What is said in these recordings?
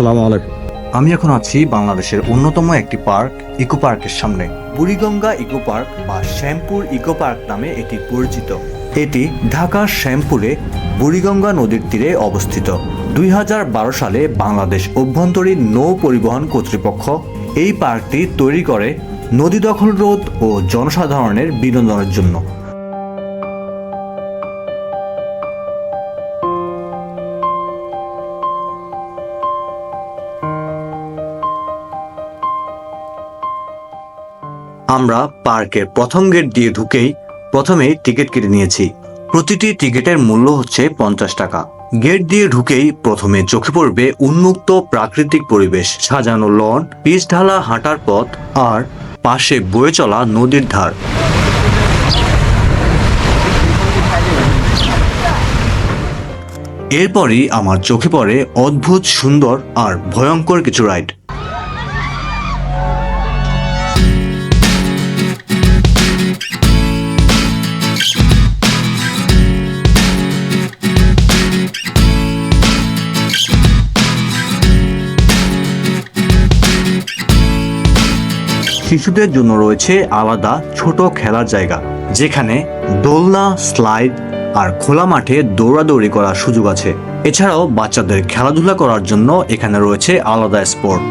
আসসালামু আমি এখন আছি বাংলাদেশের অন্যতম একটি পার্ক, ইকো পার্কের সামনে। বুড়িগঙ্গা ইকো পার্ক বা শ্যামপুর ইকো পার্ক নামে এটি পরিচিত। এটি ঢাকার শ্যামপুরে বুড়িগঙ্গা নদীর তীরে অবস্থিত। দুই হাজার বারো সালে বাংলাদেশ অভ্যন্তরীণ নৌ পরিবহন কর্তৃপক্ষ এই পার্কটি তৈরি করে নদী দখল রোধ ও জনসাধারণের বিনোদনের জন্য। আমরা পার্কের প্রথম গেট দিয়ে ঢুকেই প্রথমেই টিকিট কেটে নিয়েছি। প্রতিটি টিকিটের মূল্য হচ্ছে পঞ্চাশ টাকা। গেট দিয়ে ঢুকেই প্রথমে চোখে পড়বে উন্মুক্ত প্রাকৃতিক পরিবেশ, সাজানো লন, পিচ ঢালা হাঁটার পথ আর পাশে বয়ে চলা নদীর ধার। এরপরই আমার চোখে পড়ে অদ্ভুত, সুন্দর আর ভয়ঙ্কর কিছু রাইড। শিশুদের জন্য রয়েছে আলাদা ছোট খেলার জায়গা, যেখানে দোলনা, স্লাইড আর খোলা মাঠে দৌড়াদৌড়ি করার সুযোগ আছে। এছাড়াও বাচ্চাদের খেলাধুলা করার জন্য এখানে রয়েছে আলাদা স্পোর্ট।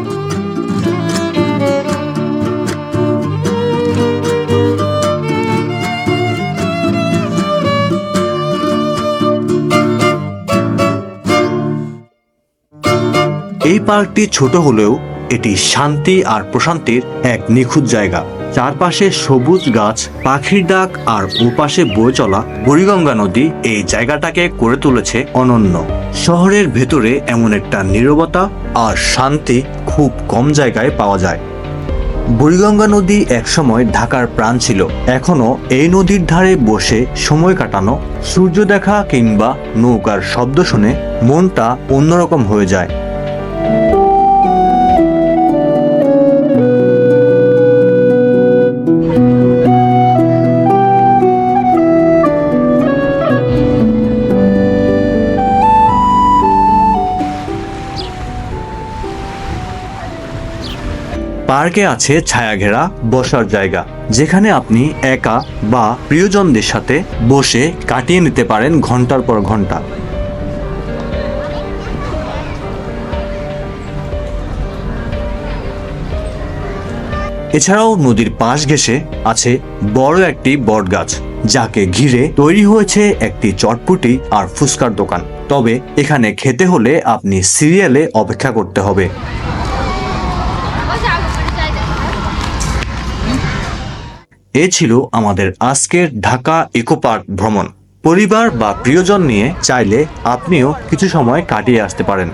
এই পার্কটি ছোট হলেও এটি শান্তি আর প্রশান্তির এক নিখুঁত জায়গা। চারপাশে সবুজ গাছ, পাখির ডাক আর ওপাশে বয়ে চলা বুড়িগঙ্গা নদী এই জায়গাটাকে করে তুলেছে অনন্য। শহরের ভেতরে এমন একটা নীরবতা আর শান্তি খুব কম জায়গায় পাওয়া যায়। বুড়িগঙ্গা নদী একসময় ঢাকার প্রাণ ছিল। এখনও এই নদীর ধারে বসে সময় কাটানো, সূর্য দেখা কিংবা নৌকার শব্দ শুনে মনটা অন্যরকম হয়ে যায়। পার্কে আছে ছায়াঘেরা, বসার জায়গা। যেখানে আপনি একা বা প্রিয়জনদের সাথে বসে কাটিয়ে নিতে পারেন ঘণ্টার পর ঘণ্টা। এছাড়াও নদীর পাশ ঘেঁষে আছে বড় একটি বট গাছ যাকে ঘিরে তৈরি হয়েছে একটি চটপুটি আর ফুচকার দোকান। তবে এখানে খেতে হলে আপনি সিরিয়ালে অপেক্ষা করতে হবে। এ ছিল আমাদের আজকের ঢাকা ইকো পার্ক ভ্রমণ। পরিবার বা প্রিয়জন নিয়ে চাইলে আপনিও কিছু সময় কাটিয়ে আসতে পারেন।